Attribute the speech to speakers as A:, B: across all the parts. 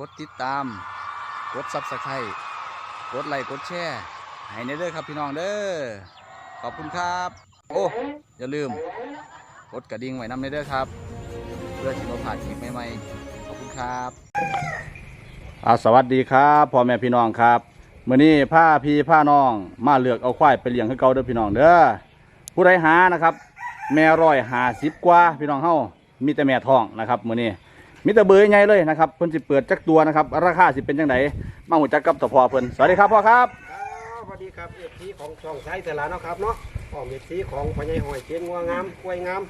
A: กดติดตาม กดซับสไครต์กดไลค์กดแชร์ให้ในเด้อครับพี่น้องเด้อขอบคุณครับ โอ้อย่าลืม กดกระดิ่งไว้นำในเด้อครับ เพื่อที่เราผ่านคลิปใหม่ๆขอบคุณครับอาสวัสดีครับพ่อแม่พี่น้องครับเมื้อนี้ผ้าพี่ผ้าน้องมาเลือกเอาควายไปเลี้ยงให้เกาเด้อพี่น้องเด้อผู้ใดหานะครับ แม่ร้อยหาสิบกว่าพี่น้องเฮามีแต่แม่ทองนะครับเมื้อนี้ มีแต่เบอร์ใหญ่เลยนะครับเพิ่นสิเปิดจักตัวนะครับ ราคาสิเป็นจังไดมาหูจักกับตพอเพิ่นสวัสดีครับพ่อครับ
B: ครับสวัสดีครับเอฟซีของช่องไซแต่ละเนาะครับเนาะของเอฟซีของพญายหอยเจนงัวงามกล้วยงาม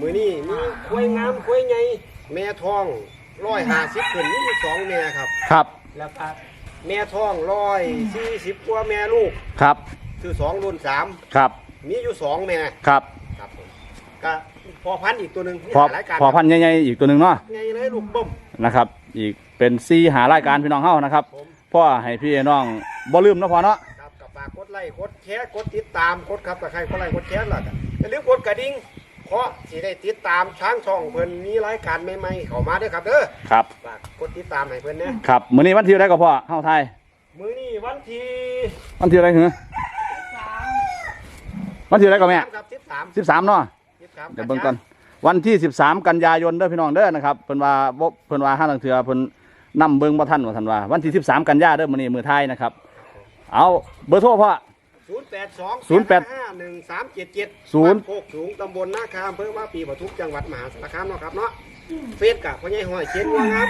B: มือนี้มีกล้วยงามกล้วยใหญ่แม่ทองร้อยห้าสิบขึ้นมีอยู่สองแม่ครับ
A: ครับ
B: แล้วก็แม่ทองร้อยสี่สิบกว่าแม่ลูก
A: ครับ
B: คือสองรุ่นสาม
A: ครับ
B: มีอยู่สองแม่
A: ครับ
B: ครับผมก็ พอพันธุ์อีกตัวหนึ่งมี
A: พอ
B: หลายการ
A: พอพันธุ์ใหญ่ๆอีกตัวหนึ่งเนาะ
B: ไงเลยลูกบ่ม
A: นะครับ อีกเป็นซีหารายการพี่น้องเฮานะครับ
B: ผม
A: พ่อให้พี่น้องบ่ลืมเนาะพ่อเนาะ
B: ครับกับฝากกดไลค์กดแชร์กดติดตามกดครับกับใครกดไลค์กดแชร์ล่ะก็อย่าลืมกดกระดิ่งเพราะสิได้ติดตามช้างช่องเพิ่นมีรายการใหม่ๆเข้ามาเด้อครับเด้อ
A: ครับ
B: ฝากกดติดตามให้เพิ่นเนี่ย
A: ครับมื้อนี้วันที่อะไรก็พ่อเฮาไทย
B: มื้อนี้วันที่
A: วันที่อะไรเหรอวันที่อะไรก็แม่
B: สามครับสิบสาม
A: 13เนาะ
B: สิบสาม
A: เดี๋ยวเบิ่งก่อนวันที่ 13 กันยายนเด้อพี่น้องเด้อนะครับเพิ่นว่าบ่เพิ่นว่าห้าลังเทือเพิ่นนำเบิ่งบ่ทันว่าท่านว่า วันที่ 13 กันยาเด้อมื้อนี้มื้อไทายนะครับ เอาเบอร์โทรพ่อ
B: ศูนย์แปดสอง
A: ศูนย์แปด
B: ห้าหนึ่งสามเจ็ดเจ็ด
A: ศูนย์
B: โคกสูงตำบลนาคาอำเภอว่าปีปทุมจังหวัดมหาสารคามเนาะครับเนาะเฟซกับพ่อใหญ่ห้อยเชียนวัวงาม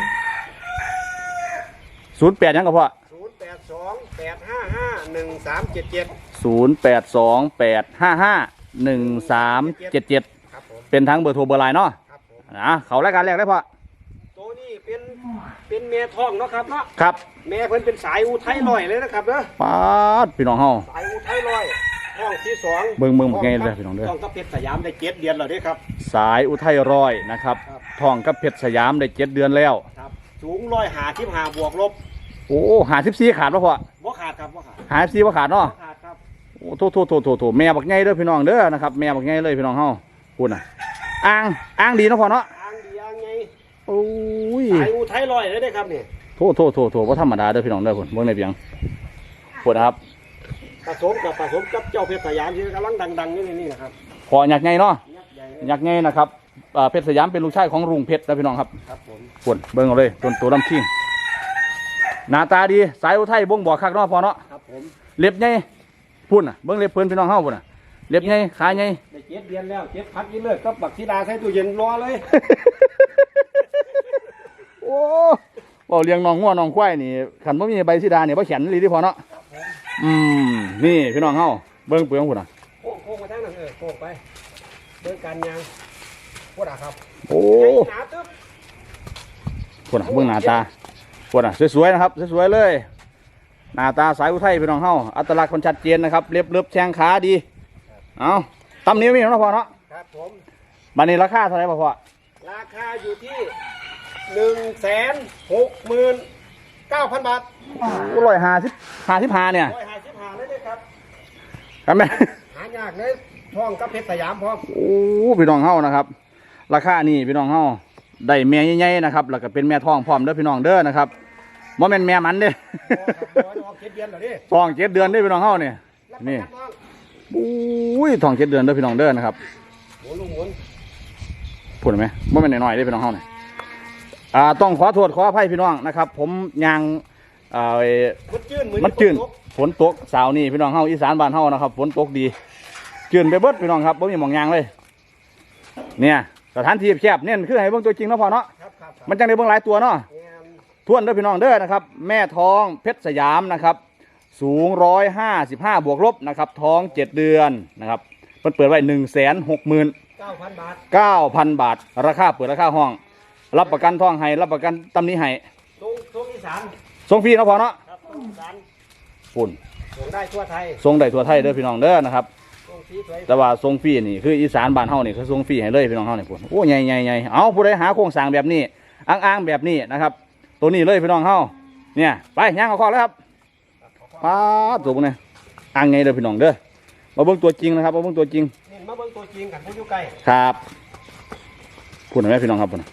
A: 08หยังก็พ่อ
B: ศูนย์แปดสองแปดห้าห้าหนึ่งสามเจ็ดเจ็ด
A: 0828551377
B: ครับผม
A: เป็นทั้งเบอร์โทรเบอร์ไลน์เนาะ
B: ครับผม
A: อะเขารายการแรกได้พ่อ
B: ตัวนี้เป็นเป็นแม่ทองเนาะครับเนาะ
A: ครับ
B: แม่เพิ่นเป็นสายอุทัยลอยเลยนะครับเนาะ
A: ป๊าดพี่น้องเฮา
B: สายอุทัยลอยห้องที่สอง
A: เบิ่งเบิ่งบักใหญ่เลยพี่น้องเด้อ
B: ต้องกับเพชรสยามได้เจ็ดเดือนแล้วเด้อครับ
A: สายอุทัยร้อยนะครับ
B: ครับ
A: ทองกับเพชรสยามได้เจ็ดเดือนแล้ว
B: ครับสูงร้อยหาทิพหาบวกลบ
A: โอ้หาสิบสี่ขาดป่ะพ่อ
B: บ่ขาดครับบ่ขาด
A: หาสิบสี่ว่าขาดเนาะ
B: บ่ขาดครับ
A: โอ้โถโถโถโถโถแม่บักใหญ่เด้อพี่น้องเด้อนะครับแม่บักใหญ่เลยพี่น้องเฮา พูดน่ะอ่างอ่างดีเนาะพ่อเนาะ
B: อ่างดีอ่างไง
A: โอ้ย
B: สายอุทัยลอยเลยเด้อครับนี่
A: โถโถโถโถว่าธรรมดาเด้อพี่น้องเด้อพุ่นเบิ่งในเพียงพูดนะครับ
B: ผสมกับผสมกับเจ้าเพชรสยามที่กำลังดังๆอยู่นี่นี่นะครับ
A: พอหยักใหญ่เนาะ
B: ยักษ์ใหญ่เลย
A: หยักใหญ่นะครับอ่าเพชรสยามเป็นลูกชายของรุงเพชรนะพี่น้องครับ
B: ครับผม
A: พุ่นเบิ่งเอาเลยตัวตัวลำคิงหน้าตาดีสายอุทัยบ่งบอกคักเนาะพ่อเนาะ
B: ครับผม
A: เล็บใหญ่พุ่นน่ะเบิ่งเล็บเพิ่นพี่น้องเฮาพุ่นน่ะ เล็บใหญ่ขาใหญ่
B: ได้เจ็ดเดือนแล้วเจ็ดพักยี่เลิกก็บักธิดาใส่ตู้เย็นรอเลย
A: โอ้บ่เลี้ยงน้องงัวน้องควายนี่คันบ่มีใบสีดาเนี่ยบ่แข็งเลยที่พอเนาะอืมนี่พี่น้องเฮาเบิ่งเปลืองพุ่นน่ะ
B: โค้งโค้งมาทางนั้นเออโค้งไปเดินการยางพวดอะครับ
A: โอ้
B: ใหญ่หนาตึ๊บ
A: พุ่นน่ะเบิ่งหน้าตาพุ่นน่ะสวยๆนะครับสวยๆเลยหน้าตาสายอุทัยพี่น้องเฮาอัตลักษณ์คนชัดเจนนะครับเล็บเล็บแข้งขาดี เอาตำนี้มีเนาะพ่อเนาะ
B: ครับผม
A: บัดนี้ราคาเท่าไหร่บ่พ่อ
B: ราคาอยู่ที่หนึ่งแสนหกหมื่นเก้าพันบาท
A: โอ้ร้อยห้าสิบห้าสิบห้าเนี่ย
B: ร้อยห้าสิบห้าเลยเด้อครับ
A: ครับแม่
B: หายากเลยท่องกับเพชรสยามพร้อม
A: โอ้พี่น้องเฮานะครับ ราคานี่พี่น้องเฮาได้แม่ใหญ่ๆนะครับ แล้วก็เป็นแม่ท้องพร้อมเด้อพี่น้องเด้อนะครับบ่แม่นแม่มันเด้
B: พอครับร้อยออกเจ็ดเดือนแล้วดิ
A: ท้องเจ็ดเดือนเด้อพี่น้องเฮาเนี่ย
B: รับ
A: นี่
B: ประกันท้ อง
A: อุ้ยท้องเจ็ดเดือนเด้อพี่น้องเด้อนะครับ
B: หมุนลูกหมุน
A: พูดได้ไหมบ่แม่นน้อยๆเด้อพี่น้องเฮาเนี่ยอ่าต้องขอโทษขออภัยพี่น้องนะครับ ผมยางอ่าไอ้
B: มันจืดมือ
A: มันจืด
B: ฝตก
A: ฝนตกสาวนี่พี่น้องเฮาอีสานบ้านเฮานะครับฝนตกดีจืดไปเบิดพี่น้องครับบ่มีหมองยางเลย เนี่ยสถานที่แคบๆเนี่ยคือให้เบิ่งตัวจริงเนาะพ่อเนาะ
B: ครับครับครับ
A: มันจังได้เบิ่งหลายตัวเนาะ
B: แม่น
A: ทวนเด้อพี่น้องเด้อนะครับ แม่ท้องเพชรสยามนะครับ สูงร้อยห้าสิบห้าบวกลบนะครับท้องเจ็ดเดือนนะครับเพิ่นเปิดไว้หนึ่งแสนหกหมื่น
B: เก้าพันบาท
A: 9,000บาท ราคาเปิดราคาห้อง รับประกันท่องให้รับประกันตำหนี้ให้
B: ตรงตรงอีสาน
A: ส่งฟรีเนาะพอเนาะ
B: ครับตรงอีสาน
A: ปุ่น
B: ส่งได้ทั่วไทย
A: ส่งได้ทั่วไทยเด้อพี่น้องเด้อนะครับ
B: ตรงสีสวย
A: แต่ว่าส่งฟรีนี่คืออีสานบ้านเฮานี่คือส่งฟรีให้เลยพี่น้องเฮานี่พุ่นโอ้ใหญ่ใหญ่ใหญ่เอาผู้ใดหาโครงสร้างแบบนี้อ้างๆแบบนี้นะครับ ตัวนี้เลยพี่น้องเฮาเนี่ยไปย่างเอาคอเลยครับ ป้าดตัวพวกนี้อ้างไงเด้อพี่น้องเด้อมาเบิ่งตัวจริงนะครับมาเบิ่งตัวจริง
B: นี่มาเบิ่งตัวจริงกันผู้อยู่ไกล
A: ครับพูดหน่อยไหมพี่น้องครับพุ่นน่ะ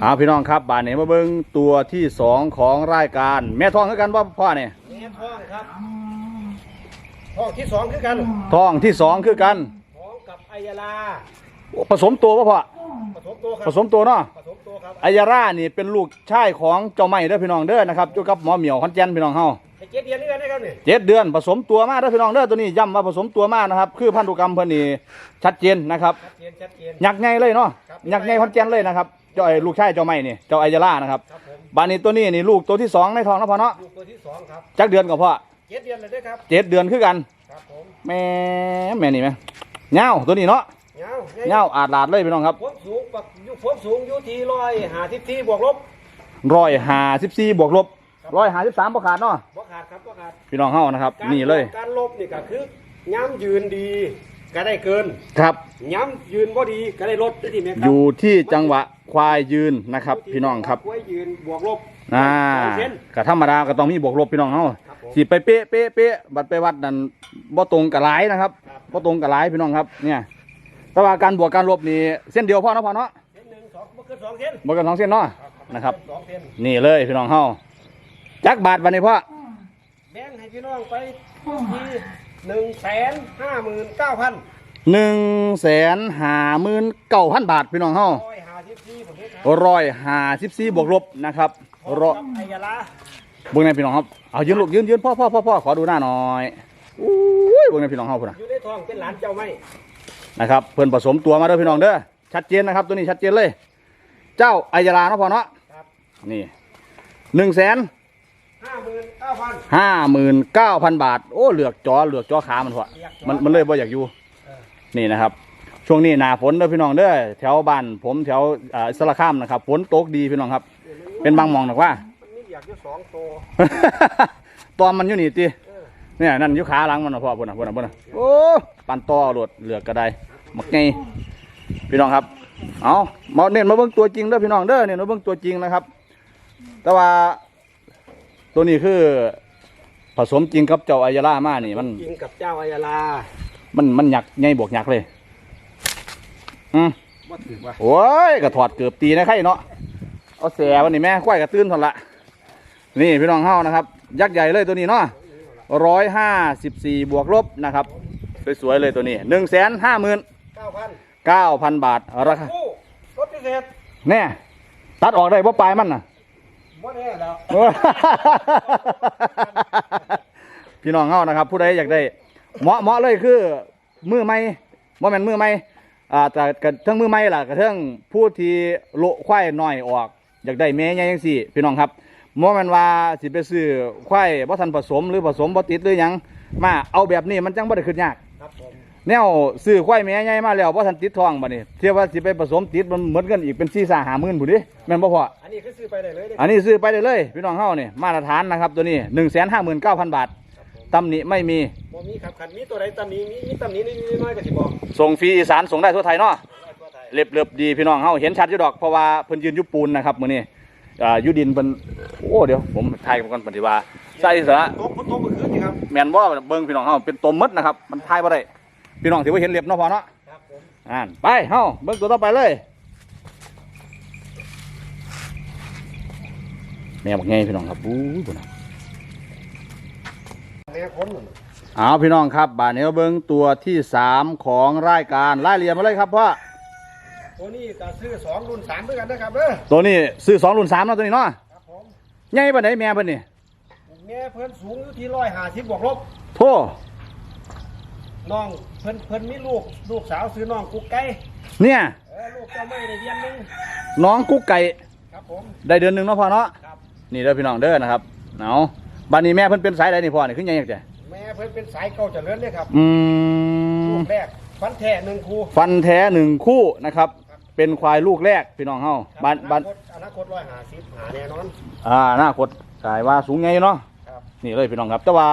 A: เอาพี่น้องครับบานนี้มาเบิ่งตัวที่สองของรายการ แม่ทองคือกันว่าพ่อเนี่ย
B: นี่ท้องครับท้องที่สองคือกัน
A: ทองที่สองคือกัน
B: ท้องกับอัยยาลา
A: ผสมตัวป่ะพ่อ
B: ผสมตัวครับ
A: ผสมตัวเนาะ
B: ผสมตัวครับ
A: อายาร่านี่เป็นลูกชายของเจ้าไม้เด้อพี่น้องเด้อนะครับเจ้ากับหมอเหมียวขอนแก่นพี่น้องเฮา
B: ไอ้เจ็ดเดือนนี่กันได้ครับนี่
A: เจ็ดเดือนผสมตัวมาเด้อพี่น้องเด้อตัวนี้ย้ำว่าผสมตัวมานะครับ คือพันธุกรรมเพิ่นนี่ชัดเจนนะครับ
B: ชัดเจนชัดเจน
A: ยักษ์ใหญ่เลยเนาะ
B: ครับ
A: ยักษ์ใหญ่ขอนแก่นเลยนะครับเจ้าไอ้ลูกชายเจ้าไม้นี่เจ้าอายาร่านะครับ
B: ครับผม
A: บานนี้ตัวนี้นี่ลูกตัวที่สองในท้องนะพ่อเนาะ
B: ลูกตัวที่สองครับ
A: จักเดือนกับพ่อ
B: เจ็ดเดือนเลยเด้อครับ
A: เจ็ดเดือนคือกัน
B: ครับผม
A: แม่แม่นี่แม่เงาตัวนี้เนาะ
B: เงา
A: เงาอาดลาดเลยพี่น้องครับ
B: ความสูงปัก อยู่ความสูงอยู่ที่ร้อยห้าสิบสี่บวกลบ
A: ร้อยห้าสิบสี่บวกลบร้อยห้าสิบสามบวกขาดเนาะ
B: บ่ขาดครับบ่ขาด
A: พี่น้องเฮานะครับ
B: การ
A: นี่เลย
B: การลบนี่ก็คือย้ำยืนดีก็ได้เกิน
A: ครับ
B: ย้ำยืนบ่ดีก็ได้ลดได้ที่แม่ครั
A: อยู่ที่จังหวะควายยืนนะครับ พี่น้องครับ
B: ไว้ยืนบวกลบ
A: อ่า
B: สองเส้น
A: ก็ธรรมดาก็ต้องมีบวกลบพี่น้องเฮา
B: ครับผม
A: สิไปเป๊ะเป๊ะเป๊ะบัดไปวัดนั่นบ่ตรงกับหลายนะครับ
B: ครับ
A: บ่ตรงกับหลายพี่น้องครับ เนี่ยแต่ว่าการบวกการลบนี่เส้นเดียวพอเนาะพอเนาะ
B: เส้นหนึ่งสองบ่เกินสองเส้น
A: บ่เกันสองเส้นเนาะนะครับ
B: สองเส้น
A: นี่เลยพี่น้องเฮาจักบาทวันนี้พ่อ
B: แบ่งให้พี่น้องไปที่หนึ่งแสนห้าหมื่นเก้าพัน
A: หนึ่งแสนห้าหมื่นเก้าพันบาทพี่น้องเฮา
B: ร้อยห้าสิบสี่ผมเฮ็ดครับ
A: ร้อยห้าสิบสี่บวกลบนะครับรอ
B: กับไอยาลา
A: เบิ่งในพี่น้องครับเอายืนลูกยืนยืนพ่อพ่อพ่อพ่อขอดูหน้าหน่อยอุ้ยเบิ่งในพี่น้องเฮาพุ่นน่ะ
B: อยู่ในท้องเป็นหลานเจ้าไหม
A: นะครับเพิ่นผสมตัวมาเด้อพี่น้องเด้อชัดเจนนะครับตัวนี้ชัดเจนเลย เจ้าไอยาลาเนาะพ่อเนาะ
B: ครับ
A: นี่หนึ่งแสน
B: ห้าหมื่นเก้าพัน
A: ห้าหมื่นเก้าพันบาท โอ้เหลือกจอเหลือกจอขามันพอมันมันเลยบ่อยากอยู่
B: เออ
A: นี่นะครับ ช่วงนี้หนาฝนเด้อพี่น้องเด้อแถวบ้านผมแถวอ่าอิสระข้ามนะครับฝนตกดีพี่น้องครับ เป็นบางหมองหรอกว่า
B: มันมีอยากอยู่สองตัว
A: ตอมมันอยู่นี่ติ
B: เออ
A: เนี่ยนั่นอยู่ขาหลังมันนะพ่อพุ่นน่ะพุ่นน่ะพุ่นน่ะโอ้ปันตอโลดเหลือกกระไดมักไงพี่น้องครับ เอามาเน้นมาเบิ่งตัวจริงเด้อพี่น้องเด้อเนี่ยมาเบิ่งตัวจริงนะครับ แต่ว่าตัวนี้คือ ผสมจริงกับเจ้าอายาล่ามานี่มัน
B: กินกับเจ้าไอยาลา
A: มันมันหยักใหญ่บวกหยักเลย อืม
B: ว่าถือว่า
A: โอ้ยกระถอดเกือบตีนะไข่เนาะเอาแสวันนี้แม่ควายกระตื้นทนละนี่พี่น้องเฮานะครับ ยักษ์ใหญ่เลยตัวนี้เนาะร้อยห้าสิบสี่บวกลบนะครับสวยๆเลยตัวนี้หนึ่งแสนห้าหมื่น
B: เก้าพัน
A: เก้าพันบาทราคา
B: กู้รถพิเศษ
A: แน่ตัดออกได้เพราะปลายมันน่ะ
B: บ่แน่แล้ว
A: พี่น้องเฮานะครับ ผู้ใดอยากได้เหมาะเหมาะเลยคือมือไม่บ่แม่นมือไม่อ่าแต่กระเทิงมือไม่ล่ะกระเทิงผู้ที่โละควายน้อยออก อยากได้แม่ใหญ่จังซี่ พี่น้องครับบ่แม่นว่าสิไปซื้อควายบ่ทันผสมหรือผสมบ่ติดหรือหยังมาเอาแบบนี้มันจังบ่ได้ขึ้นยาก
B: ครับผม
A: แนวซื้อควายแม่ใหญ่มาแล้วบ่ทันติดท้องบัดนี้เทียบว่าสิไปผสมติดมันเหมือนกันอีกเป็น4 5 5หมื่นพุ่นดิแม่นบ่พอ
B: อันนี้คือซื้อไปได้เลยเด้
A: อันนี้ซื้อไปได้เลยพี่น้องเฮานี่มาตรฐานนะครับตัวนี้1 5 9 0 0 0บาท
B: ครับผม
A: ตำหนิไม่มี
B: บ่มีครับขันมีตัวใดตำหนี้มีมีตำหนี้นิดๆน้อยๆก็สิบอก
A: ส่งฟรีอีสานส่งได้ทั่วไทยเนาะ
B: ได้ทั่วไทย
A: เรียบเรียบดีพี่น้องเฮาเห็นชัดอยู่ดอกเพราะว่าเพิ่นยืนอยู่ปูนนะครับมื้อนี้อ่าอยู่ดินเพิ่นโอ้เดี๋ยวผมถ่ายก่อนปฏิว่าใส่สาระ
B: ตกตกเมื่อคืนนี่ครับ
A: แม่นบ่เบิ่งพี่น้องเฮาเป็นตัวมดนะครับมันถ่ายบ่ได้ พี่น้องสิว่าเห็นเรียบเนาะพอเนาะ
B: ครับผม
A: อ่านไปเฮาเบิ่งตัวต่อไปเลยแม่บอกไงพี่น้องครับอู้ยพุ่นน่ะ
B: แม่คน
A: เอาพี่น้องครับบาดนี้มาเบิ่งตัวที่สามของรายการรายละเอียดมาเลยครับพ่อ
B: ตัวนี้ก็ซื้อสองรุ่นสามด้วยกันนะครับเด้อ
A: ตัวนี้ซื้อสองรุ่นสามเนาะตัวนี้เนาะ
B: ครับผม
A: ใหญ่ปานไหนแม่เพิ่นนี่
B: แม่เพิ่นสูงอยู่ที่ร้อยห้าสิบบวกลบ
A: โธ่
B: น้องเพิ่นเพิ่นมีลูกลูกสาวซื้อน้องกุ๊กไก่
A: เนี่ย
B: เออลูกเจ้าไม่ได้เรียนหนึง
A: น้องกุ๊กไก่
B: ครับผม
A: ได้เดือนหนึงเนาะพ่อเนาะ
B: ครับ
A: นี่เด้อพี่น้องเด้อนะครับเอาบัดนี้แม่เพิ่นเป็นสายใดนี่พ่อนี่ขึ้นใหญ่จังได๋
B: แม่เพิ่นเป็นสายเก่าเจริญเลยครับ
A: อื
B: ลู
A: ม
B: กแรกฟันแท้หนึ่งคู่
A: ฟันแท้หนึ่งคู่นะครับ เป็นควายลูกแรกพี่น้องเฮาบ้านบ้าน
B: อคตอนาคตร้อยหาสิบหาแน่นอน
A: อ่าหน้าคดกายว่าสูงใหญ่เนาะ
B: ครับ
A: นี่เลยพี่น้องครับ แต่ว่า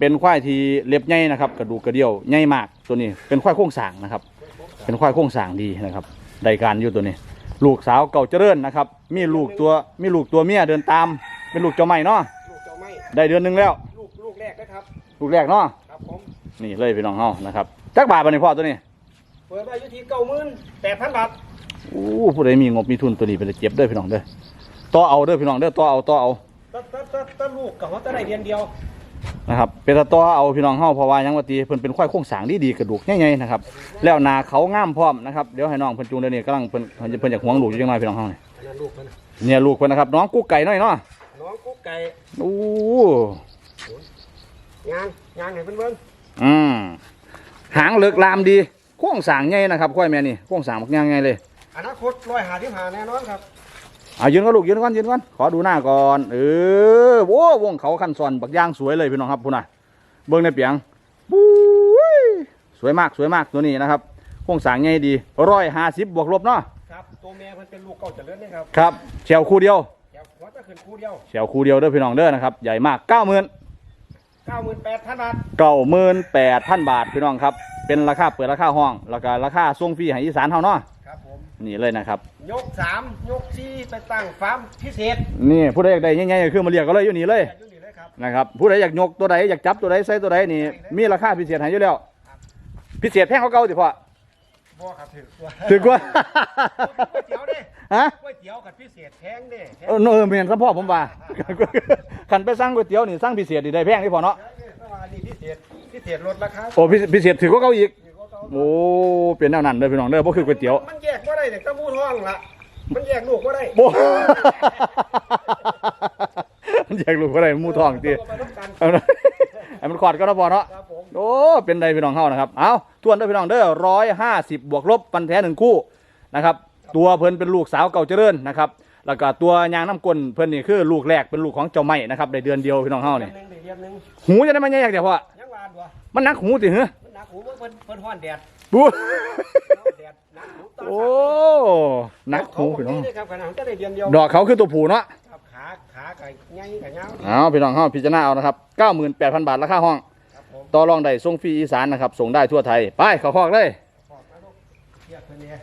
A: เป็นควายที่เล็บใหญ่นะครับกระดูกกระเดี่ยวใหญ่มากตัวนี้ เป็นควายโค้งสร้างนะครับ เป็นควายโค้งสร้างดีนะครับได้การอยู่ตัวนี้ ลูกสาวเก่าเจริญนะครับ มีลูกตัวมีลูกตัวเมียเดินตาม เป็นลูกเจ้าใหม่เนาะ
B: ลูกเจ้าไม่
A: ได้เดือนหนึงแล้ว
B: ลูกลูกแรกนะครับ
A: ลูกแรกเนาะ
B: ครับผม
A: นี่เลยพี่น้องเฮานะครับจักบาทบันนี้พ่อตัวนี้
B: เปิดไว้อยู่ที่เก้าหมื่นแปดพันบาท
A: อู้ผู้ใดมีงบมีทุนตัวนี้เป็นเจ็บเด้อพี่น้องเด้อต่อเอาเด้อพี่น้องเด้อต่อเอาต่อเอา
B: ตะตะตะตะลูกกับเขาจะได้เดือนเดียว
A: นะครับเป็นตาต่อเอาพี่น้องเฮาเพราะว่ายังว่าตีเพิ่นเป็นควายโค้งสร้างดีดีๆกระดูกใหญ่ๆนะครับแล้วหนาเขางามพร้อมนะครับเดี๋ยวให้น้องเพิ่นจูงเดี๋ยวนี้กำลังเพิ่นเพิ่นเพิ่นอยากหวงลูกอยู่จังน้อยพี่น้องเฮานี่
B: อันนั้นลูกมัน
A: เนี่ยลูกเพิ่นนะครับน้องกุ๊กไก่น้อยเนาะ
B: น้องกุ๊กไก่
A: อู้
B: งานงานให้เพิ่นเบิ่ง
A: อืมหางเลิกลามดีโค้งสร้างใหญ่นะครับควายแม่นี่โค้งสร้างบักย่างใหญ่เลย
B: อนาคตร้อยหาสิบหาแน่นอนครับ
A: เอายืนก่อนลูกยืนก่อนยืนก่อนขอดูหน้าก่อนเออโอ้วงเขาคันซอนบักย่างสวยเลยพี่น้องครับพุ่นน่ะเบิ่งในเปียงปุ้ยสวยมากสวยมากตัวนี้นะครับโค้งสร้างใหญ่ดีร้อยห้าสิบบวกลบเนาะ
B: ครับตัวแม่เพิ่นเป็นลูกเก่าเจริญนี่ครับ
A: ครับเชลคู่เดียว
B: เดี๋ยวหัวจะขึ้นคู่เดียว
A: เชลคู่เดียวเด้อพี่น้องเด้อนะครับใหญ่มากเก้าหมื่น
B: เก้าหมื่นแปดพันบาท
A: เก้าหมื่นแปดพันบาทพี่น้องครับเป็นราคาเปิดราคาห้อง แล้วก็ราคาส่งฟรีให้อีสานเฮาเนาะ
B: ครับผม
A: นี่เลยนะครับ
B: ยกสามยกสี่ไปตั้งฟาร์มพิเศษ
A: นี่ผู้ใดอยากได้ง่ายๆก็คือมาเรียกก็เลยอยู่นี่เลย
B: อยู่นี่เลยครับ
A: นะครับผู้ใดอยากยกตัวใดอยากจับตัวใดใส่ตัวใดนี่มีราคาพิเศษให้อยู่แล้วพิเศษแพงเขาเก่าสิพ่อ
B: บ่ครับถือว่า
A: ถือกว่า
B: ก๋วยเตี๋ยวเด้
A: ฮะ
B: ก๋วยเตี๋ยวกับพิเศษแพงเด้แพง
A: เออเออเมียนซะพ่อผมว่าขันไปสั่งก๋วยเตี๋ยวนี่สั่งพิเศษนี่ได้แพงที่พอเนาะ
B: เพราะว่านี่พิเศษพิเศษลดราคา
A: โอ้พิพิเศษถือก็เก่าอีก
B: นี่ก็ต้อง
A: โอ้เป็นแนวนั้นเด้อพี่น้องเด้อบ่คือก๋วยเตี๋ยว
B: มันแยกบ่ได้แต่ก็มูท้องละมันแยกลูกบ่ได้
A: โบมันอยากรู้อะไรหมูทองตี
B: เอาไปต้องกัน
A: เอาหน่อยให้มันขอดก็นะพอเนาะ
B: ครับผม
A: โอ้เป็นใดพี่น้องเฮานะครับเอาทวนเด้อพี่น้องเด้อร้อยห้าสิบบวกลบปันแท้หนึ่งคู่นะครับ ตัวเพิ่นเป็นลูกสาวเก่าเจริญนะครับแล้วก็ตัวยางน้ำกลนเพิ่นนี่คือลูกแรกเป็นลูกของเจ้าไม้นะครับได้เดือนเดียวพี่น้องเฮานี่
B: เดือนหนึงได้เดือนหนึง
A: หูจะได้มันใหญ่ๆเดี๋ยวพ่อ
B: ยังหวานบ่
A: มันหนักหูติเหรอ
B: มั นหนักหูเบิ่งเพิ่นเพิ่นฮ้อนแดด
A: บู
B: ฮ้อนแดดหนักหูตอน
A: โอ้หนักหูพี่น้อง
B: เขาบกนี่ครับขนาดจะได้เดือนเดียว
A: ดอกเขาคือตัวผูเนาะ
B: ครับขาขาไก่ใหญ่ไก่ยาว
A: เอาพี่น้องเฮาพิจารณาเอานะครับ 98,000 บาทราคาห้อง
B: ครับผม
A: ต่อรองได้ส่งฟรีอีสานนะครับส่งได้ทั่วไทย ไปเข้าคอกเลย
B: ขอบนะลูกเทียบเพิ่นเนี่ย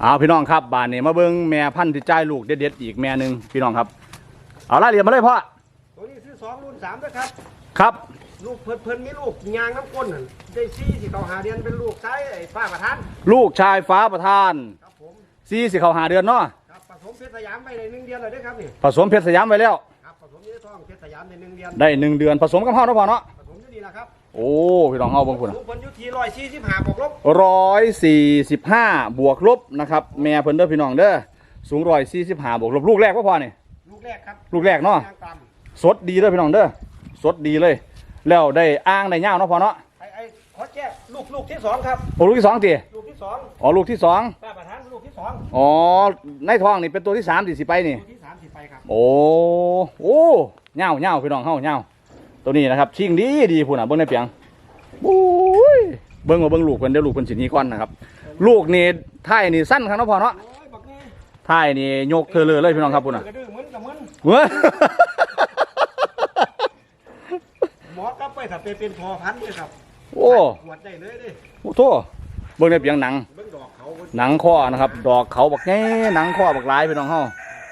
A: เอาพี่น้องครับบ้านนี้มาเบิ้งแม่พันธุ์ที่จ่ายลูกเด็ดๆอีกแม่หนึ่งพี่น้องครับ เอาละเรียนมาเลยพ่อ
B: ตัวนี้ซื้อสองรุ่นสามนะครับ
A: ครับ
B: ลูกเพิ่นเพิ่นมีลูกยางน้ำก้นนั่นได้ซี่สิเขาหาเดือนเป็นลูกซ้ายไอ้ฟ้าประธาน
A: ลูกชายฟ้าประธาน
B: ครับผม
A: ซีสิเขาหาเดือนเนาะ
B: ครับผสมเพชรสยามไปในหนึ่งเดือนเลยเด้อครับนี่
A: ผสมเพชรสยามไว้แล้ว
B: ครับผสมเนื้อทองเพชรสยามในหนึ่งเดือน
A: ได้หนึ่งเดือนผสมกับเฮาเนาะพ่อเนาะ
B: ผสมอยู่นี่แหละครับ
A: โอ้พี่น้องเฮาเบิ่งพุ่น
B: ลูกเพิ่นอยู่ที่ร้อยสี่สิบห้าบวกลบ
A: ร้อยสี่สิบห้าบวกลบนะครับแม่เพิ่นเด้อพี่น้องเด้อสูงร้อยสี่สิบห้าบวกลบลูกแรกว่าพ่อนี่
B: ลูกแรกครับ
A: ลูกแรกเนาะ
B: ยางต่
A: สดดีเด้อพี่น้องเด้อสดดีเลย แล้วได้อ้างได้ย่าวเนาะพ่อเนาะำ
B: ไอ้ไอ้ขอแจ้งลูกลูกที่สองครับ
A: โอ้ลูกที่สองตี
B: ลูกที่สอง
A: อ๋อลูกที่สอง
B: ป้าประธานลูกที่สอง
A: อ๋อในท้องนี่เป็นตัวที่สามที่สิไปนี่
B: ลูกที่สามสิไปครับ
A: โอ้โอ้เง่าเง่าพี่น้องเฮาเง่าตัวนี้นะครับ ชิงดีดีพุ่นอะเบิ่งในเปียงโอ้ยเบิ่งว่าเบิ่งลูกเพิ่นเดี๋ยวลูกเพิ่นสิหนีก่อนนะครับ ลูกนี่ท้ายนี่สั้นครับเนาะพ่อเนาะ
B: โอ้ยบักนี่
A: ท้ายนี่ยกเธอเลยเลยพี่น้องครับพุ่นอะ
B: กระดื้อมึนกับมึน
A: เว้ย
B: หมอกลับไปถ้าไปเป็นพอพันธุ์เลยครับ
A: โอ้
B: หวดได้เลยดิ
A: โหโทเบิ่งในเปียงหนัง
B: เบิ่งดอกเขาเบิ่ง
A: หนังข้อนะครับ ดอกเขาบักแง่หนังข้อบักหลายพี่น้องเฮา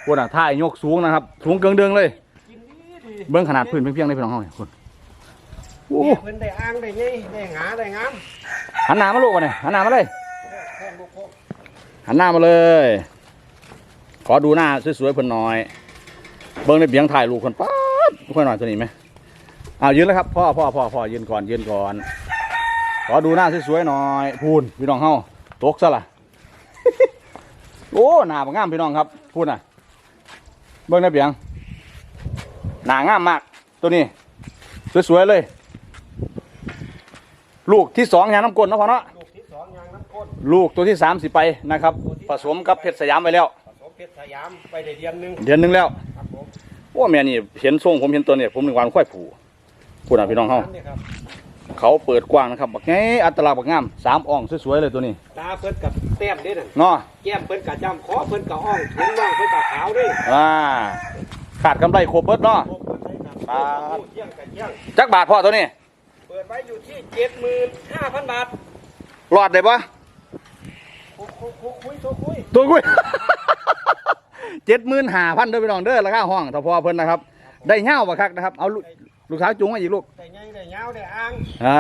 A: พุ่นอะท้ายยกสูงนะครับ สูงเกิงเดืองเลย
B: กินดีดี
A: เบิ่งขนาดพื้นเพียงๆเลยพี่น้องเฮานี่คุณโอ้
B: เนี่ยเพิ่นได้อ่างได้ไงได้หงาได้งาม
A: หันหน้ามาลูกวะเนี่ยหันหน้ามาเลย
B: แค่ลูกโคก
A: หันหน้ามาเลย ขอดูหน้าสวยๆเพิ่นหน่อย เบิ้งในเบียงถ่ายรูปคนป๊าดค่อยหน่อยตัวนี้ไหม อ้าวยืนแล้วครับพ่อพ่อพ่อพ่อยืนก่อนยืนก่อน ขอดูหน้าสวยๆหน่อยพูนพี่น้องเฮาตกซะละโอ้หน้าบ่งามพี่น้องครับพูดน่ะ เบิ้งในเบียงหน้างามมาก ตัวนี้ สวยๆเลย ลูกที่สองยางน้ำกลนเนาะพ่อเนาะ
B: ลูกที่สองยางน้ำข้น
A: ลูกตัวที่สามสิไปนะครับ ผสมกับเพชรสยามไปแล้ว
B: ผสมเพชรสยามไปได้เดือนหนึง
A: เดือนหนึงแล้ว
B: ครับผม
A: ว่าแม่นี่เห็นทรงผมเห็นตัวเนี่ยผมนึกว่ามันค่อยผู พูดนะพี่น้องเฮา
B: นี่ครับ
A: เขาเปิดกว้างนะครับบักไงอัตลักษณ์บักงามสามอ่องสวยๆเลยตัวนี้
B: ตาเพิ่นกับแต้มเด้นั่น
A: เนาะ
B: แก้มเพิ่นกับจำคอเพิ่นกับอ่องถุงน่องเพิ่นกับขาวเด้
A: อ่าขาดกำไรโครบเบิดเนาะ
B: โอ้เพิ่นให้ครับ
A: ครับ
B: เที่ยงกับเที่ยง
A: จักบาทพ่อตัวนี้
B: เปิดไว้อยู่ที่เจ็ดหมื่นห้าพันบาท
A: รอดได้ปะ
B: คุยคุยคุยคุยตัวคุย
A: ตัวกุ้ยเจ็ดหมื่นห้าพันเด้อพี่น้องเด้อราคาห้องถ้าพอเพิ่นนะครับ ได้เง่าปะครับนะครับ เอา ลูกลูกสาวจุงมาอีกลูก
B: แต่ไงแต่ยาวแต่อ่าง
A: อ่า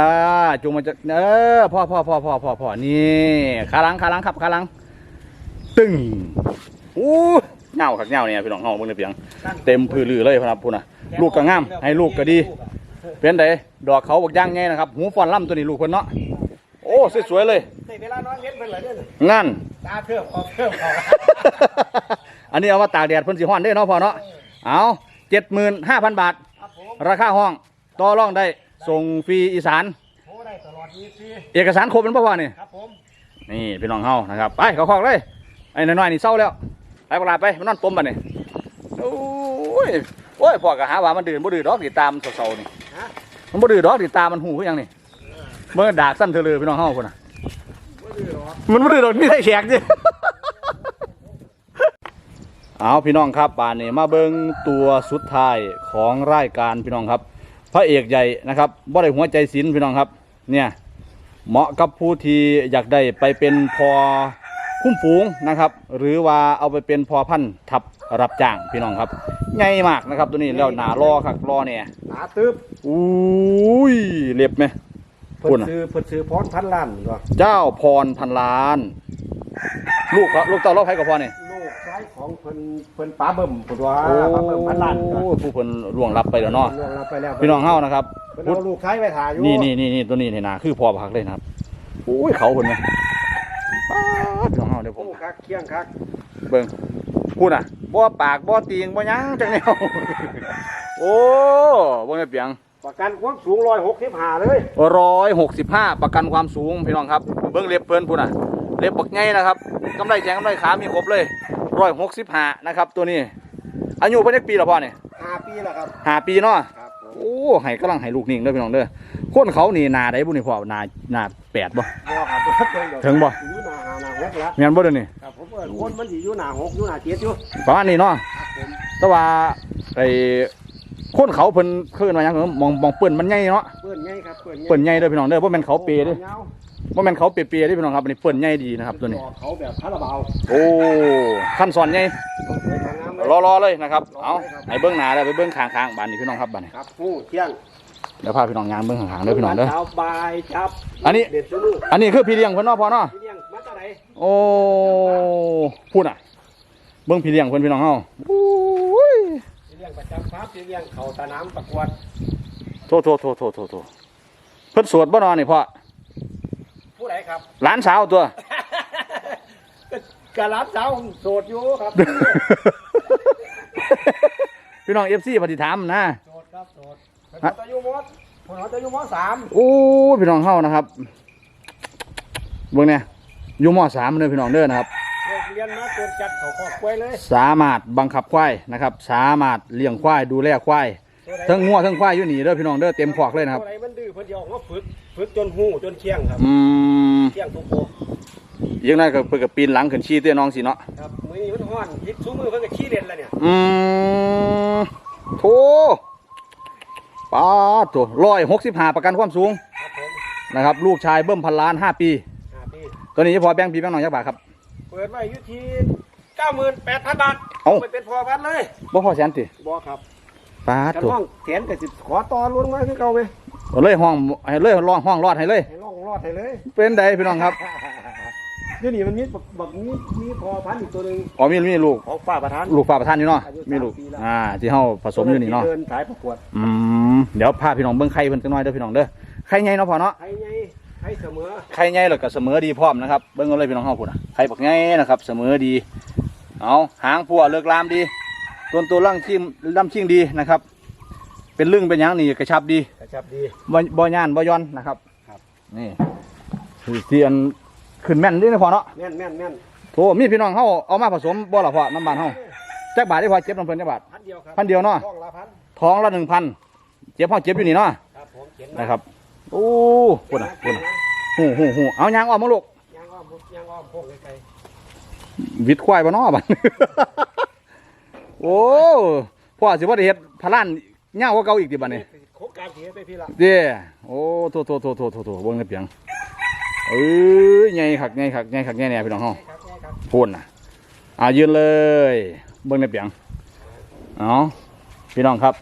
A: จุงมาจะเออพ่อพ่อพ่อพ่อพ่อพ่อนี่ขาหลังขาหลังครับขาหลัง ตึงอู้เง่าครับเง่าเนี่ยพี่น้องเฮาเบิ่งในเปียงเต็มพื้นลือเลยครับพูดนะลูกก็งามให้ลูกก็ดี เป็นไดดอกเขาบักย่างไงนะครับหูฟอนล่ำตัวนี้ลูกเพิ่นเนาะโอ้สวยๆเลย
B: ในเวลานอนเว้นเพิ่นเลยเด้อ
A: งั้น
B: ตาเพิ่มออกเพิ่มออก
A: อันนี้เอาว่าตากแดดเพิ่นสิฮ้อนได้เนาะพ่อเนาะเอาเจ็ดหมื่นห้าพันบาท
B: ค รับผม
A: ราคาห้องต่อรองได้ส่งฟรีอีสาน
B: โทรได้ตลอด24
A: เอกสารครบเป็นป่พ่อนี่
B: ครับผม
A: นี่พี่น้องเฮานะครับไปเขาคอกเลยไอ้น้อยๆนี่เศร้าแล้วไปปลาไปมันนอนต้มบัดนี่โอ้ยโอ้ยพ่อก็หาว่ามันดื้อบ่ดื้อดอกติดตามเศร้าๆนี่
B: ฮะ
A: มันบ่ดื้อดอกติดตามมันหูคือหยังนี่เมื่อดากสั้นเธอเลยพี่น้องเฮาพุ่นน่ะ
B: บ่ดื้อหรอก
A: มันบ่ได้โดนมีแต่แขกจิ เอาพี่น้องครับบานนี้มาเบิ่งตัวสุดท้ายของรายการพี่น้องครับ พระเอกใหญ่นะครับบ่ได้หัวใจศิลป์พี่น้องครับ เนี่ยเหมาะกับผู้ที่อยากได้ไปเป็นพอคุ้มฝูงนะครับ หรือว่าเอาไปเป็นพอพันธุ์ทับรับจ้างพี่น้องครับใหญ่มากนะครับ ตัวนี้แล้วหนารอครับรอเนี่ย
B: ตาตึบ
A: อุ้ยเล็บไหม
B: เพิ่
A: คุ
B: น
A: ณน่ะ
B: ซื้อเพิ่นซื้อพรพันล้านนี่ว่า
A: เจ้าพรพันล้าน ลูกครับลูกเต่ารอบใครกับพ่อเนี่ย
B: ลูกชายของเพิ่นเพิ่นป้าเบิ่มพุ่นว่าป้าเบิ่มพันล้านก็
A: โอ้ผู้เพิ่นล่วงลับไปแล้วเนาะ
B: ล่วงรับไปแล้ว
A: พี่น้องเฮานะครับ
B: เพิ่นเอาลูกชายไปถ่ายอยู่
A: นี่นี่นี่นี่ตัวนี้เนี่ยนะคือพอพักเลยนะครับโอ้ยเขาเพิ่นไหมป๊าดพี่น้องเฮาเดี๋ยวผม
B: โอ้คักเคียงคัก
A: เบิ่งพูดอะบ่ปากบ่ตีงบ่หยังจังแนวโอ้บ่ได้เปียง
B: ประกันความสูง165เลย
A: ร้อยหกสิบห้าประกันความสูงพี่น้องครับ เบิ้งเล็บเพิ่นพูดน่ะ เล็บบักไงนะครับกำไรแจงกำไรขามีครบเลย ร้อยหกสิบห้านะครับ ตัวนี้ อายุเพิ่นจักปีละพ่อเนี่ย
B: 5ปีแล้วครับ
A: ห้าปีเนาะ
B: ครับผม
A: โอ้ให้กำลังให้ลูกนิ่งเด้อพี่น้องเด้อคนเขานี่หนาได้บุนี่พ่อหนาหนาแปดบ่
B: บ่ครับบ่ครับ
A: ถึงบ่
B: อยู่หน้าหาหน้าหกแล้ว
A: แม่นบ่เด้อนี่
B: ครับผมเอิ้นคนมันสิอยู่หน้าหกอยู่หน้าเจ็ดอยู่
A: ประมาณนี้เนาะ
B: ครับผม
A: แต่ว่าไอ้คนเขาเพิ่นเพิ่นว่าหยังเหรอมองมองเปิ้นมันใหญ่เนาะ
B: เปิ้นไงครับเปิ้นไง
A: เปิ้นใหญ่เด้อพี่น้องเด้อบ่แม่นเขาเปเด้อ
B: ยาว
A: บ่แม่นเขาเปเปเด้อพี่น้องครับอันนี้เปิ้นใหญ่ดีนะครับตัวนี้
B: ดอกเขาแบบคาราบาว
A: โอ้ขั้นสอนใหญ่
B: สวยงามเลย
A: รอรอเลยนะครับ เอา
B: รอเลยครับ
A: ไอ้เบื้องหน้าแล้วไปเบื้องข้างๆบ้านนี่พี่น้องครับบ้านนี้
B: ครับผู้เที่ยง
A: เดี๋ยวพาพี่น้องยางเบื้องข้างๆเด้อพี่น้องเด้อ
B: สาวบายจับ
A: อันนี้
B: เด็ดซื้อมือ
A: อันนี้คือพี่เลี้ยงเพิ่นเนาะพ่อเนาะ
B: พี่เลี้ยงมาจากไหน
A: โอ้พูดอะ เบื้องพี่เลี้ยงเพิ่นพี่น้องเฮาอุ้ย
B: พี่เลี้ยงประจำฟาร์มพี่เลี้ยงเขาสนามประกวด
A: โทษโทษโทษโทษโทษโทษเพิ่นสวดบ่เนอนนี่พ่อ
B: ผู้ใดครับ
A: หลานสาวตัว
B: กะรับสาวโสดอยู่ครับ
A: พี่น้อง FC ปฏิถามนะ
B: โสดครับโสดเป็นคนอายุมดคนอายุมดสาม
A: โอ้พี่น้องเฮานะครับเบิ่งเนี่ยอยู่ม .3 เด้อพี่น้องเด้อนะครับ
B: เลิกเรียนมาจนจัดเขาครอบครัวเลย
A: สามารถบังคับควายนะครับ สามารถเลี้ยงควายดูแลควาย
B: ตัวใด
A: ทั้งงัวทั้งควายอยู่นี่เด้อพี่น้องเด้อเต็มขอกเลยนะครับ
B: ตัวไหนมันดื้อเพิ่นจะออกมาฝึก ฝึกจนหูจนเชี่ยงครับ
A: อืม
B: เชี่ยงทุกโค
A: ยังไงก็เปิดกับปีนหลังขึ้นชี้เตี้ยน้องสิเนาะ
B: ครับมือนี้มันห้อนยิบซุ้มือเพิ่นก็ขี้เล่นแล้วเนี่ย
A: อืมโถป้าดโถร้อยหกสิบห้าประกันความสูง
B: ครับผม
A: นะครับ ลูกชายเบิ้มพันล้านห้าปี
B: ห้าปี
A: ตัวนี้พอแบงค์ปีแบงค์น้องยักษ์บาทครับ
B: เปิดไว้อยู่ที่เก้าหมื่นแปดพันบาท
A: เอ้า
B: ไปเป็นพอพันเลย
A: บ่พอแสนติ
B: บอครับ
A: ป้าด
B: กัน
A: โถ
B: ห้องแขนกับสิขอต่อลุ้นมาคือเก่าไหม
A: เอาเลยห้องให้เลยร้องห้องรอดให้เลย
B: ให้ล่องรอดให้เลย
A: เป็นใดพี่น้องครับ
B: เดี๋ยวนี้มันมีบักบักมีมีพอพันธุ์อีกตัวหนึ่ง
A: อ๋อมีมีลูก
B: ของฝ่าประธาน
A: ลูกฝาประทานอยู่เนาะ
B: อายุ
A: มีลูก
B: สามปีแล้ว
A: อ่าที่เฮาผสมอยู่นี่เนาะ
B: เดินสายประกวด
A: อืมเดี๋ยวพาพี่น้องเบิ่งไข่เพิ่นจักหน่อยเด้อพี่น้องเด้อไข่ใหญ่เนาะพ่อเนาะ
B: ใครไงใครเสมอ
A: ไข่ใหญ่แล้วก็เสมอดีพร้อมนะครับเบิ่งเอาเลยพี่น้องเฮาพุ่นน่ะไข่บักใหญ่นะครับ เสมอดีเอาหางพัวเลิกลามดีต้นตัวล่างชิมลำชิงดีนะครับ เป็นลึงเป็นหยังนี่กระชับดี
B: กระชับดี
A: บ่บ่ย่านบ่ย้อนนะครับ
B: ครับ
A: นี่คือเสียนขึ้นแม่นเด้นะพ่อเนาะ
B: แม่นแม่นแม่น
A: โถมีพี่น้องเฮาเอามาผสมบ่ล่ะพ่อน้ำบานเฮาจักบาทได้พอเจ็บน้ำเพิ่นจักบาท
B: พันเดียวครับ
A: พันเดียวเนาะ
B: ท้องละพัน
A: ท้องละ1,000เจ็บเฮาเจ็บอยู่นี่เนาะ
B: ครับผมเขียน
A: นะครับโอ้ปุ่นอะปุ่นอะหูหูหูเอายางออกมาลูก
B: ยางอ้อมยางอ้อมพวกไกล
A: วิดควายบ่เนอบัด โอ้พ่อสิว่าได้เฮ็ดพลาน เงาวกว่าเก่าอีกติบัดนี้
B: โครงการเสียไปพี่ละ
A: เด้โอ้โถโถโถโถโถโถเบิ่งในเปียงเอ้ยใหญ่คักใหญ่คักใหญ่คักใหญ่แน่พี่น้องเฮา
B: ครับแม่ครับ
A: พูนน่ะอ่ายืนเลย เบิ่งในเปียงเอาพี่น้องครับ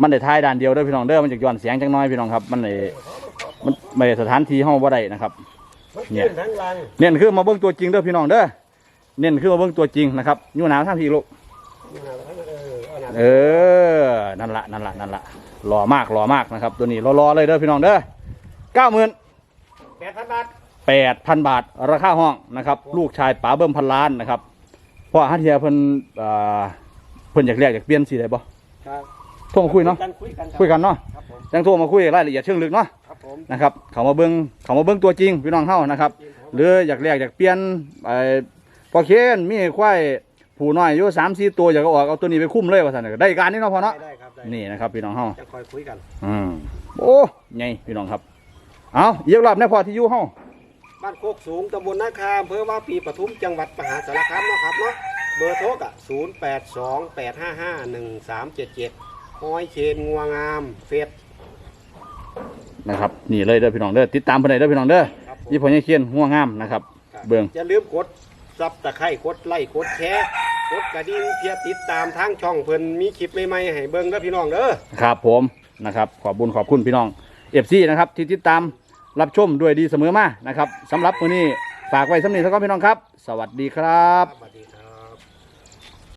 A: มันได้ท้ายด้านเดียวเด้อพี่น้องเด้อมันจะย้อนเสียงจังน้อยพี่น้องครับ มันได้มันไม่ได้สถานที่เฮาบ่ได้นะครับ
B: มัน
A: เนี่
B: ขึ้
A: ย
B: นทั้งรัง
A: เน้นคือมาเบิ่งตัวจริงเด้อพี่น้องเด้อเน้นคือมาเบิ่งตัวจริงนะครับอยู่หนาวทางพี่ลูก
B: นี่นะ เออเอาหน่ะ
A: เออ นั่นละนั่นละนั่นละหล่อมากหล่อมากนะครับ ตัวนี้รอๆเลยเด้อพี่น้องเด้อเก้าหมื่น
B: แปดพันบาท
A: แปดพันบาท ราคาห้องนะครับ ลูกชายป๋าเบิ่มพันล้านนะครับเพราะฮัทเทียเพิ่นเอ่อเพิ่นอยากเรียกอยากเปลี่ยนสีได้บ่
B: ครับ
A: โทรมาคุยเนาะ
B: คุยกันรับ
A: คุยกันเนาะ
B: ครับผม
A: ยังโทรมาคุยรายละเอียดเชิงลึกเนาะ
B: ครับผม
A: นะครับเขามาเบิ่งเขามาเบิ่งตัวจริงพี่น้องเฮานะครับ หรืออยากเรียกอยากเปลี่ยนไอ้พอเคนมีควาย ผู้น้อยอยู่สามสี่ตัวอยากเอาออกเอาตัวนี้ไปคุ้มเลยว่าซั่นน่ะได้การนี่เนาะพ่อ
B: ได้
A: เนาะ
B: ได้ครับได้
A: นี่นะครับพี่น้องเฮา
B: จะคอยคุยกัน
A: อืมโอ้ไงพี่น้องครับเอาเยียกรอบในพอที่อยู่เฮา
B: บ้านโคกสูงตำบลนาคาอำเภอว่าปีปทุมจังหวัดมหาสารคามเนาะครับเนาะเบอร์โทรกะศูนย์แปดสองแปดห้าห้าหนึ่งสามเจ็ดเจ็ดห้อยเชนงัวงามเฟส
A: นะครับนี่เลยเด้อพี่น้องเด้อติดตามเพิ่นได้เด้อพี่น้องเด้อ
B: ครับผม
A: ยี่พ่อใหญ่เคียนหัวงามนะครับ เบิ่ง
B: อย่าลืมกด ซับตะไคร้กดไลค์กดแชร์กดกระดิ่งเพียติดตามทางช่องเพิ่นมีคลิปใหม่ๆให้เบิ่งเด้อพี่น้องเด้อ
A: ครับผมนะครับขอบบุญขอบคุณพี่น้องเอฟซีนะครับที่ติดตามรับชมด้วยดีเสมอมานะครับสำหรับมื้อนี้ฝากไว้สำนีสักก่อนพี่น้องครับ สวัสดีครับ
B: สวัสดีครับ